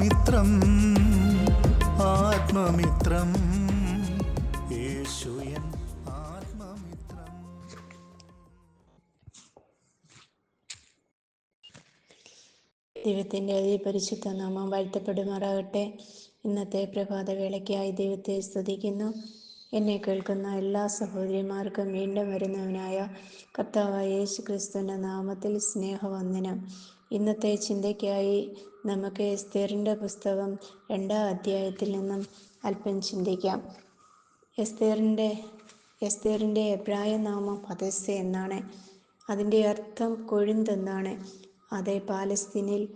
ആത്മമിത്രം ആത്മമിത്രം. യേശുയൻ ആത്മമിത്രം. ദൈവത്തിന്റെ അതിപരിശുദ്ധ നാമം വാഴ്ത്തപ്പെടുമാറാകട്ടെ. ഇന്നത്തെ പ്രഭാതവേളയ്ക്കായി ദൈവത്തെ സ്തുതിക്കുന്നു. എന്നെ കേൾക്കുന്ന എല്ലാ സഹോദരിമാർക്കും വീണ്ടും വരുന്നവനായ കർത്താവായ യേശു ക്രിസ്തുവിന്റെ നാമത്തിൽ സ്നേഹവന്ദനം. ഇന്നത്തെ ചിന്തയ്ക്കായി നമുക്ക് എസ്തേറിന്റെ പുസ്തകം രണ്ടാം അധ്യായത്തിൽ നിന്നും അല്പം ചിന്തിക്കാം. എസ്തേറിന്റെ എസ്തേറിന്റെ എബ്രായ നാമം പതസ് എന്നാണ്. അതിന്റെ അർത്ഥം കൊഴുന്തെന്നാണ്. അത് പാലസ്തീനിൽ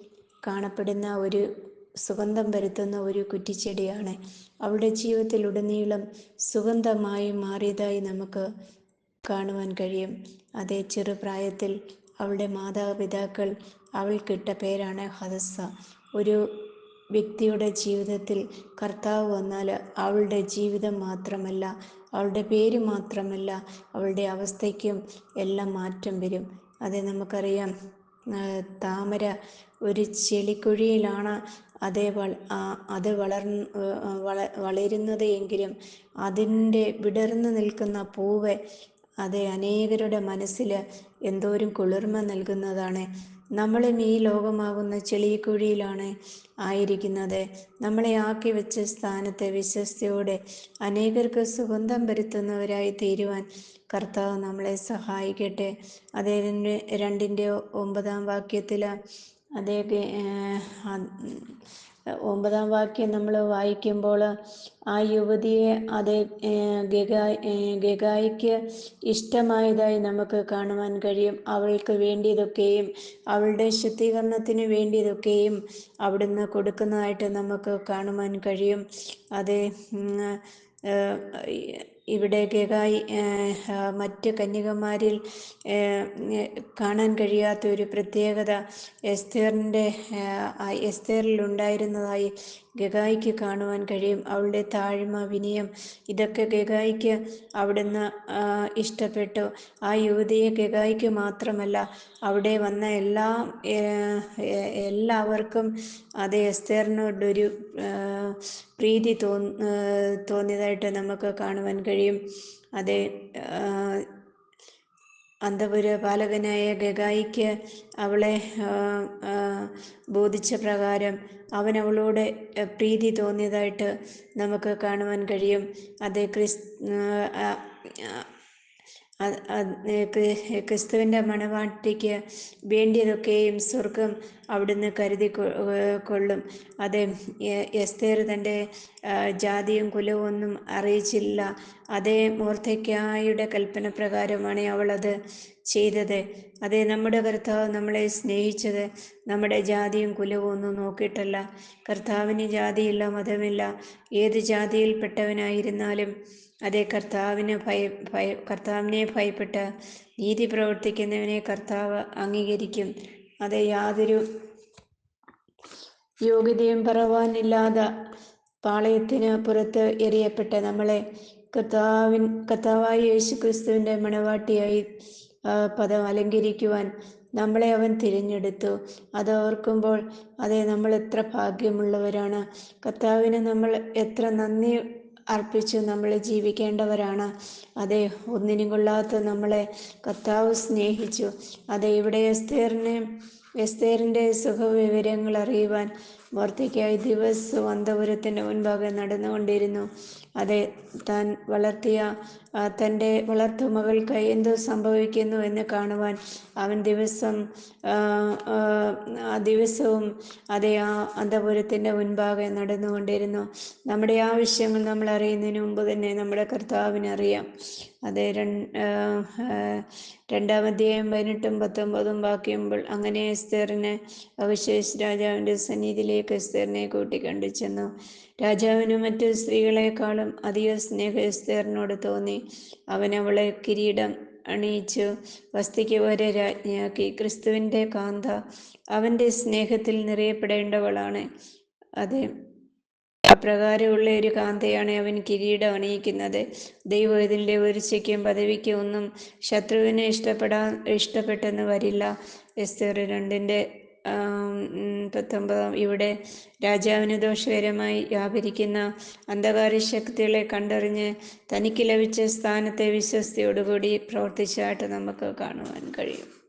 കാണപ്പെടുന്ന ഒരു സുഗന്ധം പരത്തുന്ന ഒരു കുറ്റിച്ചെടിയാണ്. അവളുടെ ജീവിതത്തിലുടനീളം സുഗന്ധമായി മാറിയതായി നമുക്ക് കാണുവാൻ കഴിയും. അതേ ചെറുപ്രായത്തിൽ അവളുടെ മാതാപിതാക്കൾ അവൾക്കിട്ട പേരാണ് ഹദസ്സ. ഒരു വ്യക്തിയുടെ ജീവിതത്തിൽ കർത്താവ് വന്നാൽ അവളുടെ ജീവിതം മാത്രമല്ല അവളുടെ പേര് മാത്രമല്ല അവളുടെ അവസ്ഥയ്ക്കും എല്ലാം മാറ്റം വരും. അത് നമുക്കറിയാം താമര ഒരു ചെളിക്കുഴിയിലാണ് അതേ വള അത് വളർന്ന് വള വളരുന്നത് എങ്കിലും അതിന്റെ വിടർന്നു നിൽക്കുന്ന പൂവ് അത് അനേകരുടെ മനസ്സിൽ എന്തോരം കുളിർമ നൽകുന്നതാണ്. നമ്മളും ഈ ലോകമാകുന്ന ചെളിക്കുഴിയിലാണ് ആയിരിക്കുന്നത്. നമ്മളെ ആക്കി വെച്ച സ്ഥാനത്തെ വിശ്വസ്തയോടെ അനേകർക്ക് സുഗന്ധം വരുത്തുന്നവരായി തീരുവാൻ കർത്താവ് നമ്മളെ സഹായിക്കട്ടെ. അതേ രണ്ടിന്റെ ഒമ്പതാം വാക്യത്തിൽ അതേ ഒമ്പതാം വാക്യം നമ്മൾ വായിക്കുമ്പോൾ ആ യുവതിയെ അത് ഗഗായ് ഗഗായിക്ക് ഇഷ്ടമായതായി നമുക്ക് കാണുവാൻ കഴിയും. അവൾക്ക് വേണ്ടിയതൊക്കെയും അവളുടെ ശുദ്ധീകരണത്തിന് വേണ്ടിയതൊക്കെയും അവിടുന്ന് കൊടുക്കുന്നതായിട്ട് നമുക്ക് കാണുവാൻ കഴിയും. അത് ഇവിടെ ഗഗായി മറ്റ് കന്യകമാരിൽ കാണാൻ കഴിയാത്ത ഒരു പ്രത്യേകത എസ്തേറിന്റെ എസ്തേറിൽ ഉണ്ടായിരുന്നതായി ഗഗായിക്ക് കാണുവാൻ കഴിയും. അവളുടെ താഴ്മ വിനയം ഇതൊക്കെ ഗഗായിക്ക് അവിടുന്ന് ഇഷ്ടപ്പെട്ടു. ആ യുവതിയെ ഗഗായിക്ക് മാത്രമല്ല അവിടെ വന്ന എല്ലാ എല്ലാവർക്കും അത് എസ്തേറിനോടൊരു പ്രീതി തോന്നി തോന്നിയതായിട്ട് നമുക്ക് കാണുവാൻ കഴിയും. അത് അന്തപുര പാലകനായ ഗഗായിക്ക് അവളെ ബോധിച്ച പ്രകാരം അവൻ അവളോട് പ്രീതി തോന്നിയതായിട്ട് നമുക്ക് കാണുവാൻ കഴിയും. അത് ക്രിസ് ക്രിസ്തുവിന്റെ മണവാട്ടിക്ക് വേണ്ടിയതൊക്കെയും സ്വർഗം അവിടുന്ന് കരുതി കൊള്ളും. അത് എസ്തേർ തന്റെ ജാതിയും കുലവും ഒന്നും അറിയിച്ചില്ല. അതേ മൂർത്തയ്ക്കായുടെ കൽപ്പന പ്രകാരമാണ് അവൾ അത് ചെയ്തത്. അതേ നമ്മുടെ കർത്താവ് നമ്മളെ സ്നേഹിച്ചത്. നമ്മുടെ ജാതിയും കുലവും ഒന്നും നോക്കിയിട്ടല്ല. കർത്താവിന് ജാതിയില്ല മതമില്ല. ഏത് ജാതിയിൽപ്പെട്ടവനായിരുന്നാലും അതേ കർത്താവിന് ഭയ ഭയ കർത്താവിനെ ഭയപ്പെട്ട് നീതി പ്രവർത്തിക്കുന്നവനെ കർത്താവ് അംഗീകരിക്കും. അത് യാതൊരു യോഗ്യതയും പറവാനില്ലാതെ പാളയത്തിന് പുറത്ത് എറിയപ്പെട്ട നമ്മളെ കർത്താവിൻ കർത്താവായ യേശു ക്രിസ്തുവിന്റെ മണവാട്ടിയായി പദം അലങ്കരിക്കുവാൻ നമ്മളെ അവൻ തിരഞ്ഞെടുത്തു. അത് ഓർക്കുമ്പോൾ അതെ നമ്മൾ എത്ര ഭാഗ്യമുള്ളവരാണ്. കർത്താവിന് നമ്മൾ എത്ര നന്ദി അർപ്പിച്ച് നമ്മൾ ജീവിക്കേണ്ടവരാണ്. അതെ ഒന്നിനും കൊള്ളാത്ത നമ്മളെ കർത്താവ് സ്നേഹിച്ചു. അതെ ഇവിടെ എസ്തേറിനെ എസ്തേറിന്റെ സുഖവിവരങ്ങൾ അറിയുവാൻ മോർത്തിക്കായി ദിവസവും അന്തപുരത്തിന്റെ മുൻപാകെ നടന്നുകൊണ്ടിരുന്നു. അതെ താൻ വളർത്തിയ തന്റെ വളർത്തു മകൾക്ക് എന്ത് സംഭവിക്കുന്നു എന്ന് കാണുവാൻ അവൻ ദിവസം ദിവസവും അതേ ആ അന്തപുരത്തിന്റെ മുൻപാകെ നടന്നുകൊണ്ടിരുന്നു. നമ്മുടെ ആവശ്യങ്ങൾ നമ്മൾ അറിയുന്നതിന് മുമ്പ് തന്നെ നമ്മുടെ കർത്താവിന് അറിയാം. അതേ രണ്ട് രണ്ടാമധ്യായം പതിനെട്ടും പത്തൊമ്പതും ബാക്കിയുമ്പോൾ അങ്ങനെ എസ്തേറിനെ അവശേഷ് രാജാവിന്റെ സന്നിധിയിലേക്ക് എസ്തേറിനെ കൂട്ടിക്കണ്ടു ചെന്നു. രാജാവിന് മറ്റു സ്ത്രീകളെക്കാളും അധിക സ്നേഹ എസ്തേറിനോട് തോന്നി. അവൻ അവളെ കിരീടം അണിയിച്ചു വസ്തിക്ക് വരെ രാജ്ഞിയാക്കി. ക്രിസ്തുവിന്റെ കാന്ത അവന്റെ സ്നേഹത്തിൽ നിറയപ്പെടേണ്ടവളാണ്. അതെ അപ്രകാരമുള്ള ഒരു കാന്തയാണ് അവൻ കിരീടം അണിയിക്കുന്നത്. ദൈവത്തിന്റെ ഉയർച്ചയ്ക്കും പദവിക്കും ഒന്നും ശത്രുവിനെ ഇഷ്ടപ്പെടാൻ ഇഷ്ടപ്പെട്ടെന്ന് വരില്ല. എസ്തേർ രണ്ടിന്റെ പത്തൊമ്പതാം. ഇവിടെ രാജാവിന് ദോഷകരമായി വ്യാപരിക്കുന്ന അന്ധകാര ശക്തികളെ കണ്ടറിഞ്ഞ് തനിക്ക് ലഭിച്ച സ്ഥാനത്തെ വിശ്വസ്തയോടുകൂടി പ്രവർത്തിച്ചതായിട്ട് നമുക്ക് കാണുവാൻ കഴിയും.